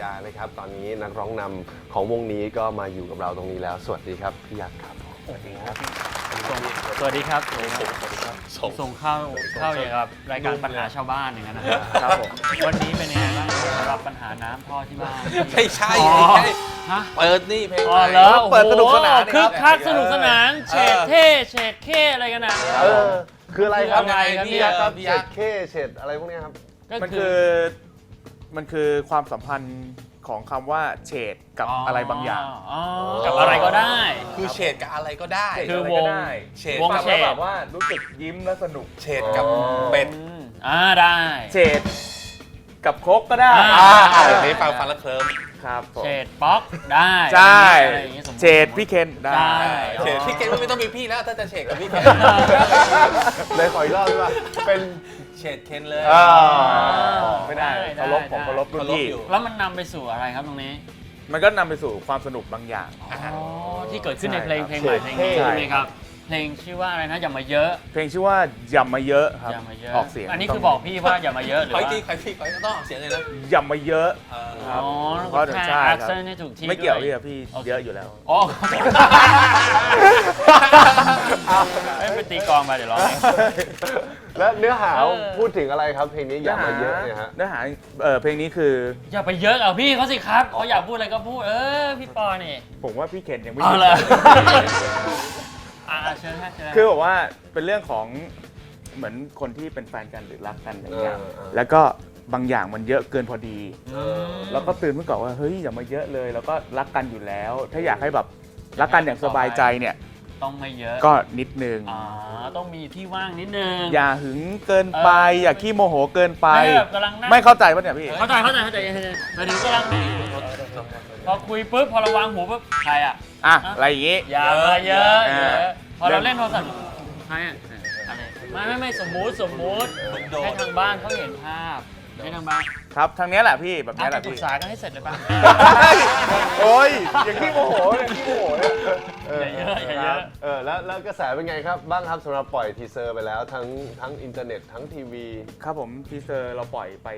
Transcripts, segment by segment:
ยานะครับ ตอนนี้นักร้องนำของวงนี้ก็มาอยู่กับเราตรงนี้แล้ว สวัสดีครับพี่ยักษ์ครับสวัสดีครับสวัสดีครับสวัสดีครับส่งเข้าเข้าอย่างกับรายการปัญหาชาวบ้านอย่างนั้นนะครับครับผม วันนี้เป็นยังไงบ้างสำหรับปัญหาน้ำท่อที่บ้านไม่ใช่อ๋อไม่ใช่ฮะเปิดนี่เพลงอ๋อใหม่แล้วเปิดสนุกสนานนะครับคึกคักสนุกสนานเฉดเออเท่เฉดเข้อะไรกันนะ เออคืออะไรครับคืออะไรครับพี่ยักษ์ครับ พี่เฉยัดกษ์เคเฉดอะไรพวกเนี้ยครับ ก็มันคือ มันคือความสัมพันธ์ของคำว่าเฉดกับอะไรบางอย่างอ๋อกับอะไรก็ได้ คือเฉดกับอะไรก็ได้ คือะไรวก็งได้เฉดวงฟังเฉแล้วด แบบว่ารู้สึกยิ้มและสนุก เฉดกับอ๋อเป็ดอืมอ่าได้ เฉดกับโคกก็ได้อ่า อ่าอ่าแบบนี้ฟังฟังแล้วเคลิ้มครับผมเฉดป๊อกได้ใช่อะไรอย่างงี้สมมุติ เฉดพี่เคนได้ได้เฉดพี่เกณไม่ต้องมีพี่แล้วถ้าจะเฉดกับพี่เกณเลยขออีกรอบได้ป่ะเป็น เฉดเคนเลยอ่าไม่ได้เคารพผมเคารพรุ่นพี่เคารพอยู่แล้วมันนำไปสู่อะไรครับตรงนี้ มันก็นำไปสู่ความสนุกบางอย่าง อ๋อ ที่เกิดขึ้นในใช่เพลงครับเพลงใหม่เพลงนี้ใช่ ใช่ไหมครับ เพลงชื่อว่าอะไรนะอย่ามาเยอะเพลงชื่อว่ายำมาเยอะครับ อย่ามาเยอะออกเสียงอันนี้ต้งคือบอกพี่ว่าอย่ามาเยอะหรือขอว่าอีกทีขออีกทีขออีกทีต้องออกเสียงเลยนะยำมาเยอะ เออครับอ๋อเพราะแค่ใช่ครับ แอคเซนต์ให้ถูกที่ไม่เกี่ยวด้พี่อะพี่โอเคเยอะอยู่แล้ว อ๋อไม่ไปตีกลองมาเดี๋ยวร้องเอง แล้วเนื้อหาเออ พูดถึงอะไรครับเพลงนี้อย่ามาเยอะเนี่ยฮะ เนื้อหาเอ่อเพลงนี้คือ อย่าไปเยอะเอาพี่เขาสิครับเขาอยากพูดอะไรก็พูดเออพี่ปอนี่ผมว่าพี่เคนยังไม่เอาหยุดเลยอ่าเชิญฮะเชิญฮะคือบอกว่าเป็นเรื่องของเหมือนคนที่เป็นแฟนกันหรือรักกันอย่างเงี้ยเออเออ แล้วก็บางอย่างมันเยอะเกินพอดีอืมแล้วก็ตื่นเมื่อก่อนว่าเฮ้ยอย่ามาเยอะเลย แล้วก็รักกันอยู่แล้ว ถ้าอยากให้แบบรักกันอย่างสบายใจเนี่ย ต้องไม่เยอะก็นิดนึง อ่าต้องมีที่ว่างนิดนึง อย่าหึงเกินไป เออออย่าขี้โมโหเกินไป ไม่แบบกำลังนั่ง ไม่เข้าใจป่ะเนี่ยพี่ เข้าใจเข้าใจเข้าใจแต่ถึงกำลังพอคุยปุ๊บพอเราวางหูปุ๊บใครอะ อะ อะไรอย่างงี้ อย่ามาเยอะเอเยออะพอเราเล่นโทรศัพท์ใครอะอะไรไม่ไม่ไม่สมมุติสมมุติโดนให้ทางบ้านเขาเห็นภาพให้ทางบ้าน ครับทางเนี้ยแหละพี่แบบอะเนี้ยแหจะละปรึพี่กษากันให้เสร็จเลยป่ะ โอ้ยอย่างขี้โมโหอย่างขี้โมโหเนี่ยเอออย่าเยอะอย่าเยอะเออแล้วแล้วกระแสเป็นไงครับ บ้างครับสำหรับปล่อยทีเซอร์ไปแล้วทั้งทั้งอินเทอร์เน็ตทั้งทีวี ครับผมทีเซอร์เราปล่อยไป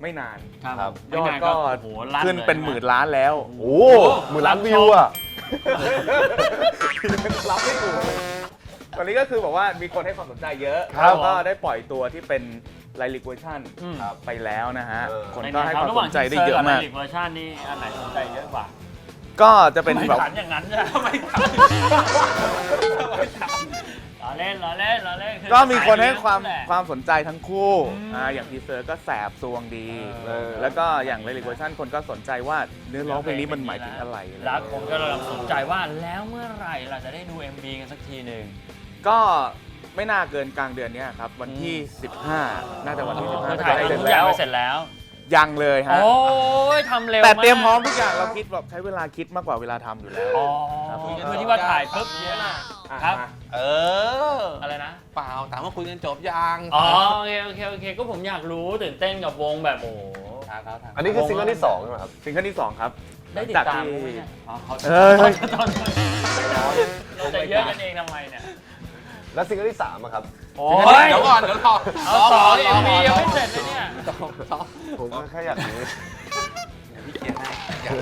ไม่นานครับ ยอดไม่นานก็โอ้โหลั่ขึ้นลยเป็นหมื่นล้านแล้ว โอ้หมื่นล้านวิวอะ รับไม่ถูกตอนนี้ก็คือบอกว่ามีคนให้ความสนใจเยอะครับแล้วก็ได้ปล่อยตัวที่เป็น ไลลิกเวอร์ชันอืม ไปแล้วนะฮะ เออ คนในก็ไงให้คครับวามระหสว่างนใจทีได้เซอเยร์อะกับมากในเวอร์ชันนี่อันไหนสนใจเยอะกว่าก็จะเป็นไม่แบบขันอย่างนั้นใช่ไหมล้อเล่นล้อเล่นล้อเล่นอก็มีคนให้ความแหละ ความสนใจทั้งคู่อืมอ่าอย่างทีเซอร์ก็แสบซวงดีเออแล้วก็อย่างไลลิกเวอร์ชันคนก็สนใจว่าเนื้อร้องเพลงนี้มันหมายถึงอะไรอะไรแล้วคนก็กำลังสนใจว่าแล้วเมื่อไหร่เราจะได้ดู MV กันสักทีหนึ่ง ก็ ไม่น่าเกินกลางเดือนเนี้ยครับ วันที่ 15 น่าจะวันที่ 15คือน่าถ่ายจะได้ทำเสร็จทุกอแล้ย่างวไปเสร็จแล้ว ยังเลยฮะ โอ้ยทำเร็วแต่เตรียมพร้อมากทุกอย่างเราคิดแบบใช้เวลาคิดมากกว่าเวลาทำอยู่แล้ว อ๋อครับคือที่ว่าถ่ายปุ๊บเนี่ยครับเออ อะไรนะ เปล่าถามว่าคุยกันจบยังอ๋อโอเคโอเคโอเค ก็ผมอยากรู้ตื่นเต้นกับวงแบบโอ้โหถามเขาถามอันนี้คือซิงเกิลที่สองใช่ไหมครับ ซิงเกิลที่ 2 ครับได้ติดหลังตามจกไหมที่เนี่ย อ๋อเขาเอ้ยตอนเราจะเยอะกันเองทำไมเนี่ย แล้วซิงเกิลที่สามอะครับ โอ้เดี๋ยวก่อนเดี๋ยวรอเอาสองเอ็มวียังไม่เสร็จเลยเนี่ยผมก็แค่อยากรู้พี่เกียร์ให้อยาก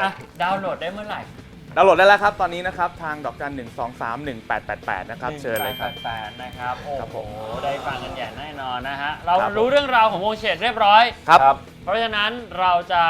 อะดาวน์โหลดได้เมื่อไหร่ดาวน์โหลดได้แล้วครับ ตอนนี้นะครับ ทางดอกจัน 1 2 3 1 8 8 8 นะครับ เชิญเลยครับแปดนะครับ โอ้ครับโหผมได้ฟังกันอย่างแน่นอนนะฮะ เราครับผม รู้เรื่องราวของวงเฉดเรียบร้อย ครับครับเพราะฉะนั้นเราจะ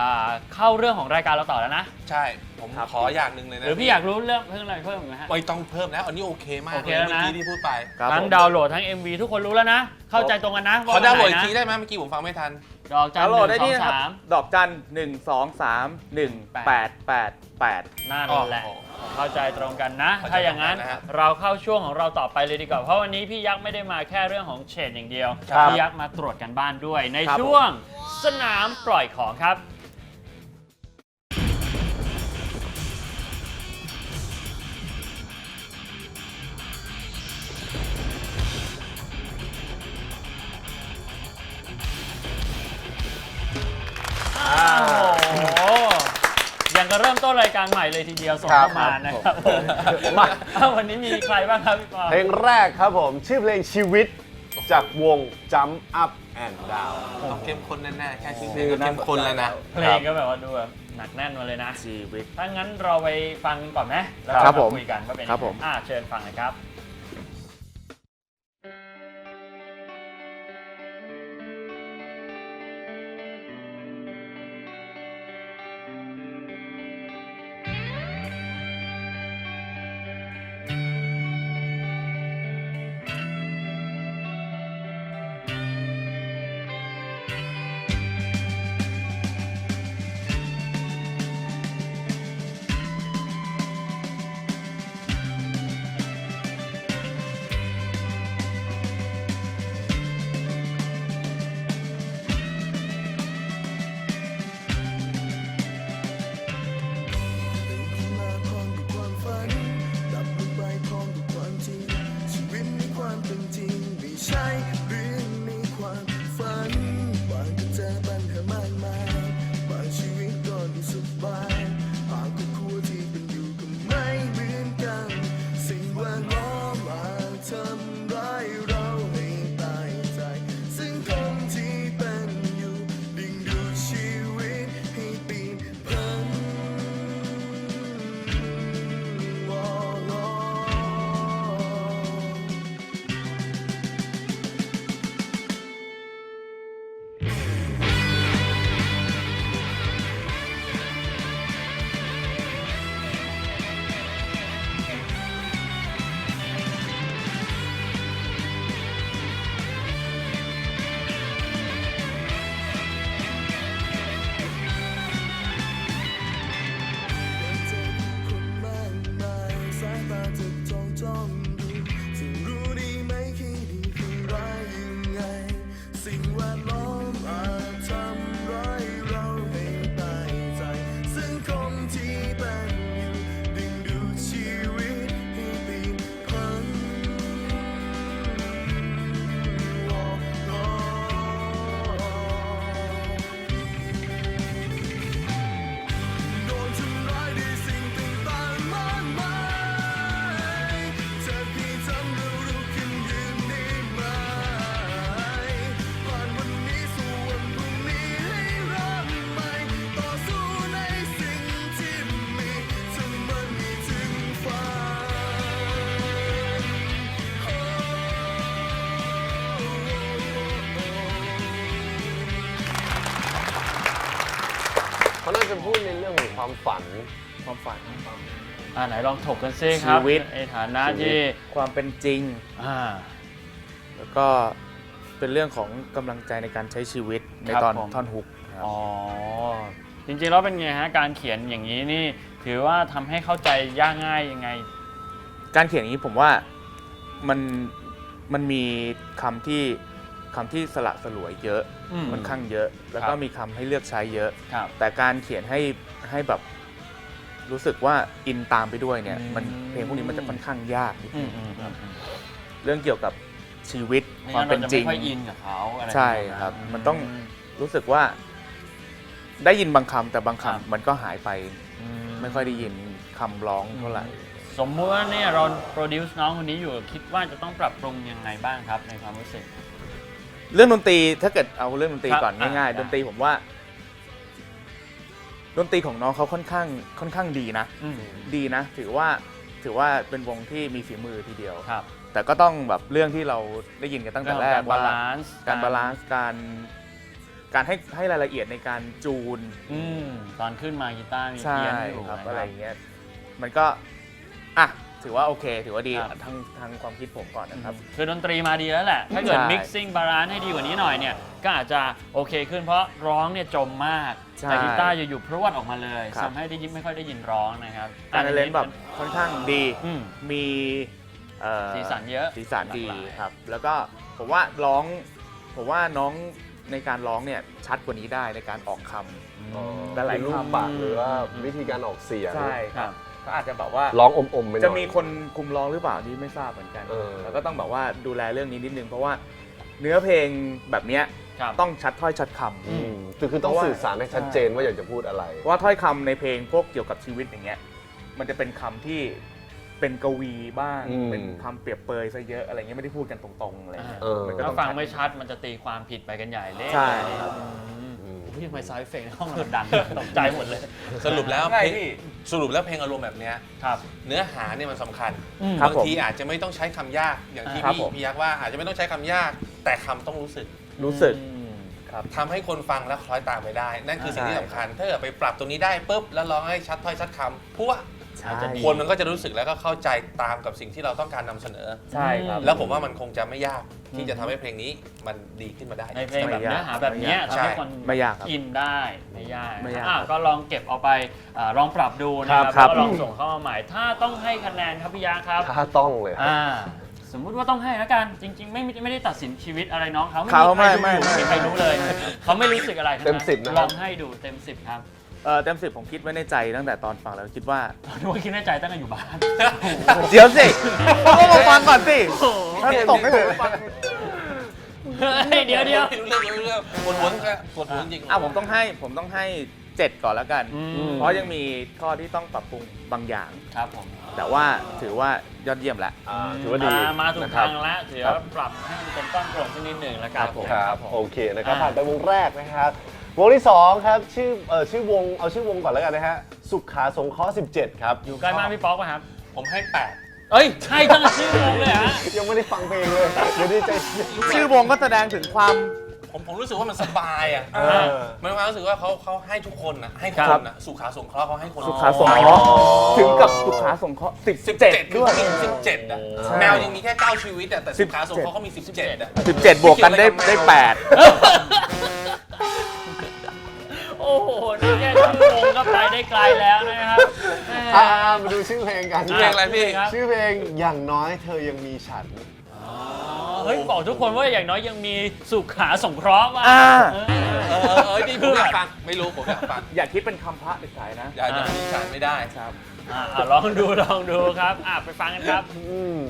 อ่าเข้าเรื่องของรายการเราต่อแล้วนะ ใช่ ผมขออย่างหนึ่งเลยนะหรือพี่อยากรู้เรื่องเพิ่มอะไรเพิ่มอีกไหมฮะ ไม่ต้องเพิ่มแล้ว อันนี้โอเคมากโอเคเลยแล้วเมื่อนะ กี้ที่พูดไป ครับทั้งผม ดาวน์โหลดทั้ง MV ทุกคนรู้แล้วนะ เข้าใจตรงกันนะขอดาวน์โหลดอีนกไนทีได้ไหมเมื่อกี้ผมฟังไม่ทัน ดอกจันดาวน์โหลดได้หนึ่ที่งสองนะครับสามดอกจัน1 2 3 1 8 8 8 นั่นแหละโอ้โหเข้าใจตรงกันนะ เข้าใจถ้าอย่างนั้นตรงกันนะฮะเราเข้าช่วงของเราต่อไปเลยดีกว่า เพราะวันนี้พี่ยักษ์ไม่ได้มาแค่เรื่องของเฉดอย่างเดียว ครับ พี่ยักษ์มาตรวจกันบ้านด้วยในครับ ช่วงสนามปล่อยของครับายการใหม่เลยทีเดียวส่งครับเข้ามานะครับมาอ้าววันนี้มีใครบ้างครับพี่ปอเพลงแรกครับผม ชื่อเพลงชีวิตจากวง Jump Up and Down ต้องเข้มข้นแน่ๆแค่ชื่อเพลชื่งอก็เข้มข้นแล้วนะ เพลงก็แบบว่าดูแบบหนักแน่นมาเลยนะชีวิตถ้างั้นเราไปฟังก่อนไหมแล้วครัก็บผมมาคุยกันว่าเป็นยังครับไงผมอ่าเชิญฟังเลยครับ จะพูดในเรื่องของความฝัน ความฝันอ่าไหนลองถกกันซิครับชีวิต ในฐานะที่ความเป็นจริง อ่า แล้วก็เป็นเรื่องของกำลังใจในการใช้ชีวิตในครับตอนผม ท่อนฮุกครับอ๋อ จริงๆแล้วเป็นไงฮะการเขียนอย่างนี้นี่ ถือว่าทำให้เข้าใจยากง่ายยังไง การเขียนอย่างนี้ผมว่ามันมันมีคำที่คำที่สละสลวยเยอะ อืมค่อนข้างเยอะ แล้วคก็รับ มีคำให้เลือกใช้เยอะ ครับ แต่การเขียนให้ให้แบบรู้สึกว่าอินตามไปด้วยเนี่ยอืมมันเพลงพวกนี้มันจะค่อนข้างยากนิดอืนึมงอืมอืมอืมเรื่องเกี่ยวกับชีวิตไม่ความงั้นเป็นเราจะจริไม่งค่อยอินกับเขาอะไรใช่ปะาณครับมันต้อง รู้สึกว่า ได้ยินบางคำแต่บางครับคำมันก็หายไป อืไม่ค่อยได้ยินคำร้องเท่าไหร่ สมมติว่าเนี่ยเราโปรดิวซ์น้องคนนี้อยู่คิดว่าจะต้องปรับปรุงยังไงบ้างครับในความรู้สึก เรื่องดนตรีถ้าเกิดเอาเรื่องดนตรีครับก่อนอะง่ายได้ๆดนตรีผมว่า ดนตรีของน้องเขาค่อนข้างค่อนข้างดีนะ อืมดีนะ ถือว่าถือว่าเป็นวงที่มีฝีมือทีเดียว ครับแต่ก็ต้องแบบเรื่องที่เราได้ยินกันตั้งแต่แรกเรื่องของการว่า บาลานซ์การบาลานซ์การการให้ให้รายละเอียดในการจูน อืมตอนขึ้นมากีตาร์มีใช่เพี้ยนอยู่ครับนอะไรอย่างเงี้ย มันก็ อะ ถือว่าโอเค ถือว่าดีครับ ทางทางความคิดผมก่อนนะครับ คือดนตรีมาดีแล้วแหละ ถ้าเกิด ใช่ mixing balance ให้ดีกว่านี้หน่อยเนี่ย ก็อาจจะโอเคขึ้นเพราะร้องเนี่ยจมมาก ใช่แต่กีตาร์อยู่ๆพรวดออกมาเลยครับ ทำให้ได้ยินไม่ค่อยได้ยินร้องนะครับการเล่นแบบค่อนข้างดี อืม มีเอ่อสีสันเยอะสีสันดีหลากหลาย ครับ แล้วก็ผมว่าร้อง ผมว่าน้องในการร้องเนี่ยชัดกว่านี้ได้ในการออกคำหลายๆรูปคำปากหรือว่าวิธีการออกเสียง ใช่ครับ ก็อาจจะแบบว่าร้องอมๆไปหน่อย จะมีคนคุมร้องหรือเปล่านี่ไม่ทราบเหมือนกันเออ แล้วก็ต้องแบบว่าดูแลเรื่องนี้นิดนึง เพราะว่าเนื้อเพลงแบบเนี้ยครับ ต้องชัดถ้อยชัดคอืมคือคือต้องเพราะว่า สื่อสารให้ชัดเจนว่าอยากจะพูดอะไรำเพราะว่าถ้อยคำในเพลงพวกเกี่ยวกับชีวิตอย่างเงี้ย มันจะเป็นคำที่เป็นกวีบ้าง อืม เป็นคำเปรียบเปรยซะเยอะอะไรเงี้ยไม่ได้พูดกันตรงๆอะไรเงี้ย เออ มันก็ถ้าต้องฟังไม่ชัดมันจะตีความผิดไปกันใหญ่เลยใช่ครับอืม อืมโอ้ยทำไมซาวด์เอฟเฟกต์ในห้องเราดังตกใจหมดเลย สรุปแล้วง่ายเพลงพี่ สรุปแล้วเพลงอารมณ์แบบเนี้ยครับ เนื้อหาเนี่ยมันสำคัญอืมครับบางผมทีอาจจะไม่ต้องใช้คำยากอย่างที่ครับพี่ผม พี่ยักษ์ว่าอาจจะไม่ต้องใช้คำยาก แต่คำต้องรู้สึกรู้สึก อืม ทำให้คนฟังแล้วคล้อยตามไปได้ นั่นคือสิ่งที่ใช่สำคัญ ถ้าเกิดไปปรับตรงนี้ได้ปุ๊บแล้วร้องให้ชัดถ้อยชัดคำพว กใช่จะดีคนมันก็จะรู้สึกแล้วก็เข้าใจตามกับสิ่งที่เราต้องการนำเสนอ ใช่ครับ แล้วผมว่ามันคงจะไม่ยากที่จะทำให้เพลงนี้มันดีขึ้นมาได้ ในเพลงแบบไม่ยากเนื้อหาแบบเนี้ยใช่ทำให้คนไม่ยากครับอินได้ไม่ยากไม่ยากอะก็ลองเก็บเอาไปอ่าลองปรับดูนะครับครัแล้วบก็ลองส่งเข้ามาใหม่ ถ้าต้องให้คะแนนครับพี่ยาครับ ถ้าต้องเลย อ่า สมมุติว่าต้องให้แล้วกันจริง ๆ ไม่ไม่ไม่ได้ตัดสินชีวิตอะไรน้องเขาเขาใครไม่ดูอยู่ไม่ไม่มีใครรู้เลย เขาไม่รู้สึกอะไรทั้งเต็มสิบนะครับ ลองให้ดูเต็มสิบครับ เออเต็มสิบผมคิดไว้ในใจตั้งแต่ตอนฟังแล้วคิดว่า นึกว่าคิดในใจตั้งแต่อยู่บ้าน เดี๋ยวสิต้องมาฟังก่อนสิถ้าตกไม่ถูกฟังเฮ้ยเดี๋ยวเดี๋ยว ไม่รู้เรื่องไม่รู้เรื่องปวดหัวแค่ปวดหัวจริงๆอะผมต้องให้ผมต้องให้เจ็ดก่อนแล้วกัน อืม เพราะยังมีข้อที่ต้องปรับปรุงบางอย่าง ครับผมแต่ว่าถือว่ายอดเยี่ยมแล้วอ่าถือว่าดีอ่มาถูกนะครับทางแล้วถือว่าปรับให้มันเป็นก้อนกลมสักนิดหนึ่งแล้วกันครับโอเคนะครับ อ่า ผ่านไปวงแรกนะครับ วงที่สองครับชื่อเออชื่อวงเอาชื่อวงก่อนแล้วกันนะฮะสุขาสงเคราะห์17 ครับอยู่ใกล้บ้านพี่ป๊อกป่ะครับ ผมให้แปดเอ้ยใช่ตั้งแต่ชื่อวงเลยเหรอฮะยังไม่ได้ฟังเพลงเลยเดี๋ยวดีใจชื่อวงก็แสดงถึงความ ผมผมรู้สึกว่ามันสบายอะเออมันมีความรู้สึกว่าเขาเขาให้ทุกคนนะให้คครันบนะสุขาสงเคราะห์เขาให้คนสุขาสงเคราะห์อ๋อถึงกับสุขาสงเคราะห์สิบสิบเจ็ดเจ็ดด้วย สิบเจ็ดอะใช่แมวยังมีแค่เก้าชีวิตอะแต่สุขาสงเคราะห์เขามีสิบเจ็ดอะสิบเจ็ดบวกกันได้ได้แปด โอ้โหนี่แค่ชื่อวงก็ไปได้ไกลแล้วนะครับแหมอ่ามาดูชื่อเพลงกันเพลงอะไรพี่ครับชื่อเพลงอย่างน้อยเธอยังมีฉันอ๋อเฮ้ยบอกทุกคนว่าอย่างน้อยยังมีสุขาสงเคราะห์ว่าอ่า เออเออเออเออนี่ผมอยากฟัง ไม่รู้ผมอยากฟัง อย่าคิดเป็นคำพระเด็ดขาดนะ อยากจะมีฉันไม่ได้ครับอะอะลองดูลองดูครับอะไปฟังกันครับ อืม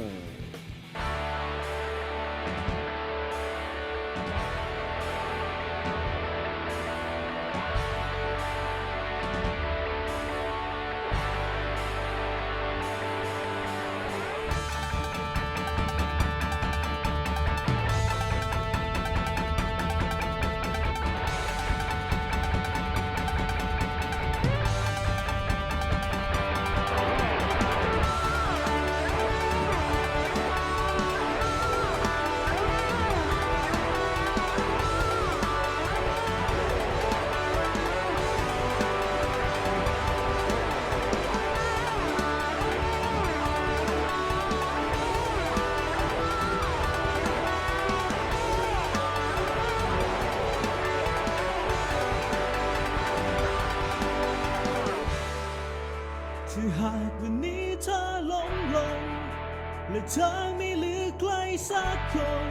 เธอไม่เหลือใครสักคน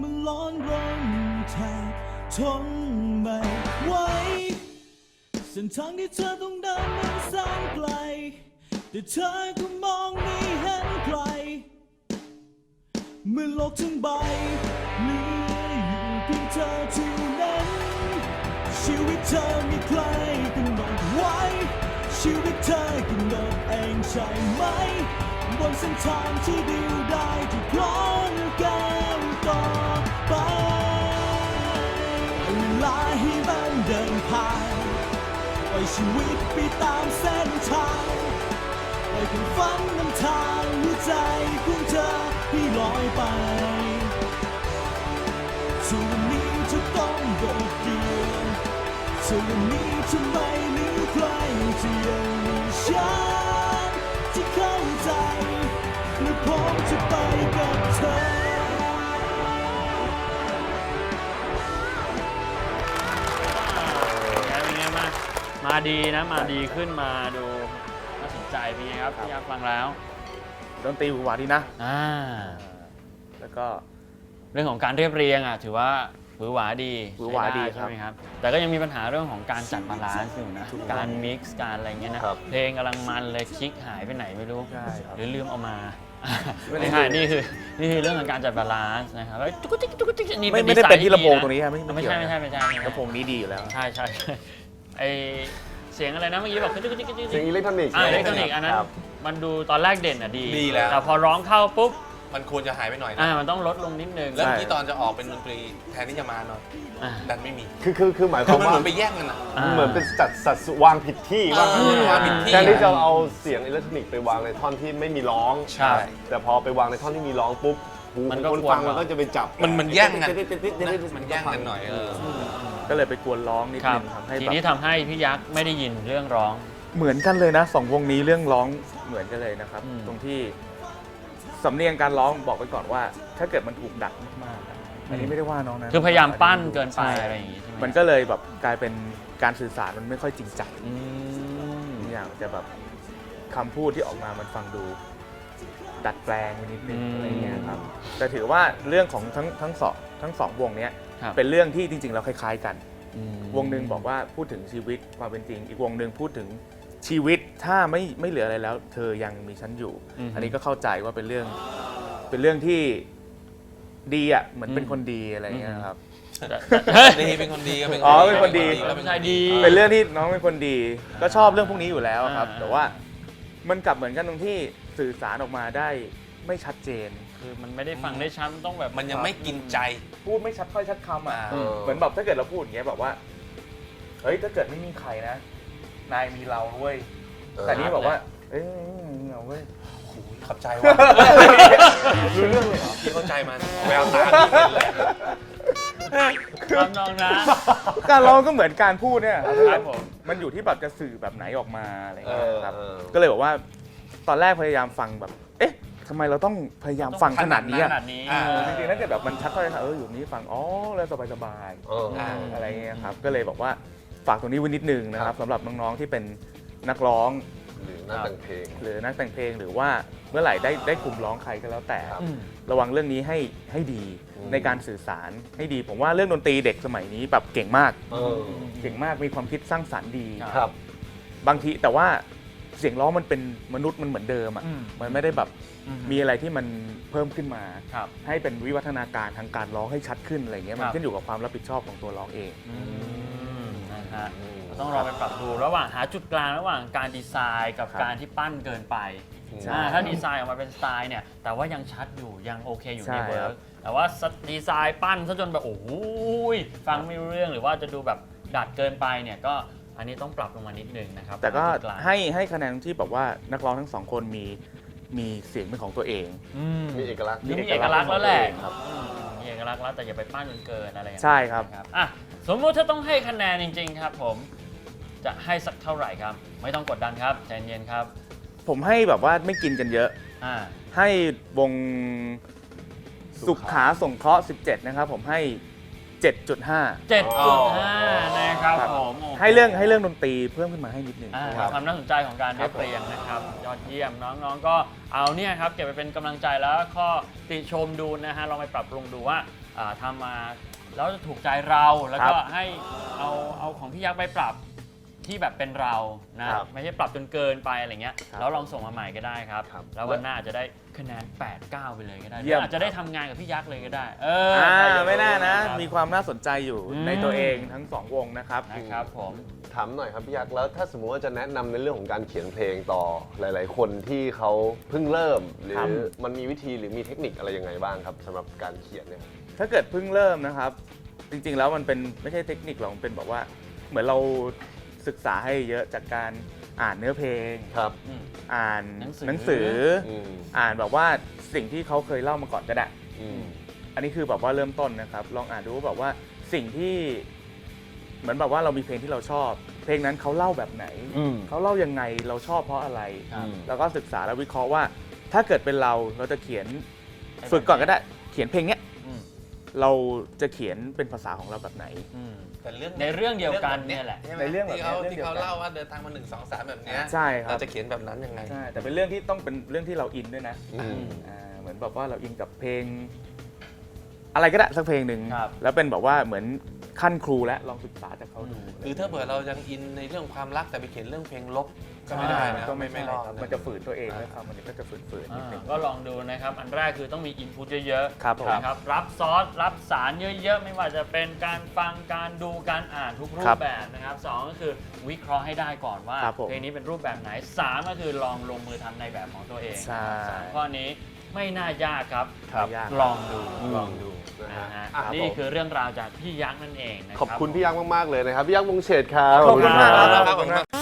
มันร้อนรนแทบทนไม่ไหวเส้นทางที่เธอต้องเดินมันแสนไกล แต่เธอก็มองไม่เห็นใครเมื่อโลกทั้งใบเหลืออยู่เพียงเธอเท่านั้น ชีวิตเธอมีใครกำหนดไว้ ชีวิตเธอกำหนดเองใช่ไหม บนเส้นทางที่เดียวได้ที่พร้อมกันต่อไปเวลาให้มันเดินผ่านปล่อยชีวิตไปตามเส้นทางปล่อยความฝันนำทางหัวใจของเธอให้ลอยไปถึงวันนี้เธอต้องโดดเดี่ยวถึงวันนี้เธอไม่เหลือใครที่ยังมีฉัน จะไปกับเธอเป็นไงเป็นไงมามาดีนะ มาดีขึ้นมาดูน่าสนใจเป็นไงครับพี่อยากฟังแล้ว ดนตรีหวือหวาดีนะ อ่า แล้วก็ เรื่องของการเรียบเรียงอะถือว่าหวือหวาดีหวือหวาดีใช้ไใช่ไหมครับ แต่ก็ยังมีปัญหาเรื่องของการจัดบาลานซ์อยู่นะการมิกซ์การอะไรเงี้ยนะครับ เพลงกำลังมันเลยคลิกหายไปไหนไม่รู้ ใช่ครับ หรือลืมเอามาไม่ได้ไม่ ใช่นี่คือนี่คือเรื่องของการจัดบาลานซ์นะครับเอ้ยจุกจิกจุกจิกนี่ไม่เป็นไม่ได้ดีซเป็นที่ลำโพงดีะตรงนี้ครับไม่ไม่ใช่ไม่ใช่ไม่ใช่ไม่ใช่ลำโพงนี้ดีอยู่แล้ว ใช่ใช่ใช่ไอเสียงอะไรนะเมื่อกี้บอกกึ๊กกึ๊กกึ๊กกึ๊กเสียงอิเล็กทรอนิกส์อ่าอิเล็กทรอนิกส์อันนั้นครับมันดูตอนแรกเด่นอะดีดีแล้วแต่พอร้องเข้าปุ๊บ มันควรจะหายไปหน่อยนะอ่ามันต้องลดลงนิดนึงแล้วใช่ที่ตอนจะออกเป็นดนตรีแทนที่จะมาหน่อยอ่า ดันไม่มีคือคือคือหมายคคืวาอมมันเหว่ามือนไปแย่งกันอะอ่า เหมือนเป็นจัดสัดส่วนวางผิดที่ว่าเออวางผิดที่ แทนที่จะเอาเสียงอิเล็กทรอนิกส์ไปวางในท่อนที่ไม่มีร้องใช่แต่พอไปวางในท่อนที่มีร้องปุ๊บหูมันของก็คนควรฟังมันวางก็จะไปจับมันมันแย่งกันติดๆๆๆๆนะมันแย่งกันหน่อยเออ ก็เลยไปกวนร้องนิดครันึบงทำให้ทีแบบนี้ทำให้พี่ยักษ์ไม่ได้ยินเรื่องร้อง เหมือนกันเลยนะสองวงนี้เรื่องร้องเหมือนกันเลยนะครับ อืม ตรงที่ สำเนียงการร้องบอกไปก่อนว่า ถ้าเกิดมันถูกดัดมากๆอะอันนี้ไม่ได้ว่าน้องนะคือพยายามปั้นเกินไปใช่อะไรอย่างงี้ใช่ไหมมันก็เลยแบบกลายเป็นการสื่อสารมันไม่ค่อยจริงใจอืมทุกอย่างจะแบบคำพูดที่ออกมามันฟังดู ดัดแปลงไปนิดนึงอะไรเงี้ยครับแต่ถือว่าเรื่องของทั้งทั้งสองทั้งสองวงเนี้ยครับเป็นเรื่องที่จริงๆแล้วคล้ายๆกัน อืมวงหนึ่งบอกว่าพูดถึงชีวิตความเป็นจริง อีกวงหนึ่งพูดถึง ชีวิตถ้าไม่ไม่เหลืออะไรแล้ว เธอยังมีฉันอยู่ อืมอันนี้ก็เข้าใจว่าเป็นเรื่อง เป็นเรื่องที่ดีอะเหมือนเป็นอืมคนดีอะไรเงี้ยครับ ดีเป็นคนดีก็เป็นอ๋อเป็นคนดี ก็เป็นใช่คนดีเป็นเรื่องที่น้องเป็นคนดี ก็ชอบเรื่องพวกนี้อยู่แล้วครับ อ่า แต่ว่ามันกลับเหมือนกันตรงที่สื่อสารออกมาได้ไม่ชัดเจน คือมันไม่ได้ฟังได้ช้ำต้องแบบ มันยังไม่กินใจ พูดไม่ชัดถ้อยชัดคำอะอ่าเออเหมือนแบบถ้าเกิดเราพูดอย่างเงี้ยแบบว่า เฮ้ยถ้าเกิดไม่มีใครนะ นายมีเราเว้ยแต่นี่บอกว่า เอ้ยเอาเว้ยขอบใจว่ะรู้เรื่องเลยเหรอพี่เข้าใจมันแววตาพี่เห็นเลยทำนองนะการร้องก็เหมือนการพูดเนี่ยครับครับผมมันอยู่ที่แบบจะสื่อแบบไหนออกมาอะไรเงี้ยครับเออก็เลยบอกว่า ตอนแรกพยายามฟังแบบ เอ๊ะทำไมเราต้องพยายามฟังขนาดนี้ขอะนาดนี้อ่าเออจริงๆถ้าเกิดแบบมันชัดก็จะเอออยู่นี้ฟังอ๋อแล้วสบายสบายๆเอออ่าอะไรเงี้ยครับ ก็เลยบอกว่า ฝากตรงนี้ไว้นิดนึงนะครับสำหรับน้องๆที่เป็นนักร้อง หรือนักแต่งเพลง หรือนักแต่งเพลงหรือว่าเมื่อไหร่ได้ได้กลุ่มร้องใครก็แล้วแต่ ครับอืมระวังเรื่องนี้ให้ให้ดีอืม ในการสื่อสารให้ดี ผมว่าเรื่องดนตรีเด็กสมัยนี้แบบเก่งมาก เออเก่งมากมีความคิดสร้างสรรค์ดี ครับ บางทีแต่ว่าเสียงร้องมันเป็นมนุษย์มันเหมือนเดิมอะอืมมันไม่ได้แบบอืมีอะไรที่มันเพิ่มขึ้นมา ครับ ให้เป็นวิวัฒนาการทางการร้องให้ชัดขึ้นอะไรเงี้ยมันครับ ขึ้นอยู่กับความรับผิดชอบของตัวร้องเอง อืมนะ ฮะต้องรอไปปรับดูระหว่างหาจุดกลางระหว่างการดีไซน์กับครับการที่ปั้นเกินไปใช่ อ่าถ้าดีไซน์ออกมาเป็นสไตล์เนี่ย แต่ว่ายังชัดอยู่ยังโอเคอยู่ใช่ในเวิครัร์กบ แต่ว่าดีไซน์ปั้นซะจนแบบโอ้โหยฟังไม่รู้เรื่องหรือว่าจะดูแบบดัดเกินไปเนี่ยก็อันนี้ต้องปรับลงมานิดนึงนะครับแต่ก็หาจุดลางให้ให้คะแนนที่แบบว่านักร้องทั้งสองคนมีมีเสียงเป็นของตัวเอง อืม มีเอกลักษณ์ มีเอกลักษณ์แล้วแหละครับอืมมีเอกลักษณ์แล้วแต่อย่าไปปั้นจนเกินอะไรอย่างนั้นใช่ครับ นะครับอะ สมมุติถ้าต้องให้คะแนนจริง ๆ ครับผมจะให้สักเท่าไหร่ครับ ไม่ต้องกดดันครับใจเย็นครับผมให้แบบว่าไม่กินกันเยอะ อ่าให้วงสุขาสงเคราะห์ 17 นะครับ ผมให้ 7.5 เจ็ดจุดห้านะครับครับผมโโให้เรื่องให้เรื่องดนตรีเพิ่มขึ้นมาให้นิดนึงอ่าครับ ความน่าสนใจของการเรียบเรียงนะครับ ยอดเยี่ยมน้องๆ ก็เอาเนี่ยครับเก็บไปเป็นกำลังใจแล้วข้อติชมดูนะฮะลองไปปรับปรุงดูว่าอ่าทำมา แล้วจะถูกใจเราแล้วก็ให้เอาเอาของพี่ยักษ์ไปปรับที่แบบเป็นเรานะครับไม่ใช่ปรับจนเกินไปอะไรเงี้ยครับแล้วลองส่งมาใหม่ก็ได้ครับ ครับ แล้ววันหน้าอาจจะได้ คะแนน 8 9 ไปเลยก็ได้เยี่ยม อาจจะได้ทำงานกับพี่ยักษ์เลยก็ได้ เอออ่าใครจไม่น่านะรู้มีความน่าสนใจอยู่อืม ในตัวเองทั้งสองวงนะครับ นะครับผม ถามหน่อยครับพี่ยักษ์แล้วถ้าสมมุติว่าจะแนะนำในเรื่องของการเขียนเพลงต่อหลาย ๆ คนที่เขาเพิ่งเริ่ม หรืครัอบ มันมีวิธีหรือมีเทคนิคอะไรยังไงบ้างครับสำหรับการเขียนเนี่ย ถ้าเกิดเพิ่งเริ่มนะครับ จริงๆแล้วมันเป็นไม่ใช่เทคนิคหรอกมันเป็นแบบว่า เหมือนเราศึกษาให้เยอะจากการ อ่านเนื้อเพลง ครับ อืม อ่านหนังสือ หนังสืออืมอ่านแบบว่าสิ่งที่เขาเคยเล่ามาก่อนก็ได้ อืมอันนี้คือแบบว่าเริ่มต้นนะครับ ลองอ่านดูว่าแบบว่าสิ่งที่เหมือนแบบว่าเรามีเพลงที่เราชอบ เพลงนั้นเขาเล่าแบบไหน อืม เขาเล่ายังไงเราชอบเพราะอะไร ครับ แล้วก็ศึกษาและวิเคราะห์ว่า ถ้าเกิดเป็นเราเราจะเขียนฝึกก่อนก็ได้ เขียนเพลงเนี้ยอืม เราจะเขียนเป็นภาษาของเราแบบไหนอืมแต่เรื่องในเรื่องเดียวกันเนี่ยแหละ ใช่ไมในเรื่องแบบที่เขาเนี้ยที่เขาเรื่องเดียวกัน เล่าว่าเดินทางมาหนึ่งสองสามแบบเนี้ยใช่ครับเราจะเขียนแบบนั้นยังไง ใช่แต่เป็นเรื่องที่ต้องเป็นเรื่องที่เราอินด้วยนะอืม อ่าเหมือนแบบว่าเราอินกับเพลง อะไรก็ได้สักเพลงหนึ่งครับ แล้วเป็นแบบว่าเหมือนขั้นครูแล้วลองศึกษาจากเขาดูหรือถ้าเผื่อเรายังอินในเรื่องความรักแต่ไปเขียนเรื่องเพลงลบ ก็ไม่ได้นะก็ไม่ไม่ไม่รรออดดมันจะฝืนตัวเองแล้วครับมันก็จะฝืนฝืนๆนิดอ่านึง ก็ลองดูนะครับ อันแรกคือต้องมีอินพุตเยอะๆครับผมนะครับ รับซอส รับสารเยอะๆ ไม่ว่าจะเป็นการฟังการดูการอ่านทุกรูครัปบแบบนะครับสองก็คือวิเคราะห์ให้ได้ก่อนว่าครับผมเพลงนี้เป็นรูปแบบไหนสามก็คือลองลงมือทำในแบบของตัวเองใช่ สามข้อนี้ไม่น่ายากครับ ครับไม่ยาก ลองดูอืมลองดูนะฮะอะ นี่คือเรื่องราวจากพี่ยักษ์นั่นเองนะขอบคุณพี่ยักษ์มาก ๆ เลยนะครับ พี่ยักษ์วงเฉดครับ ขอบคุณมากครับ ขอบคุณมาก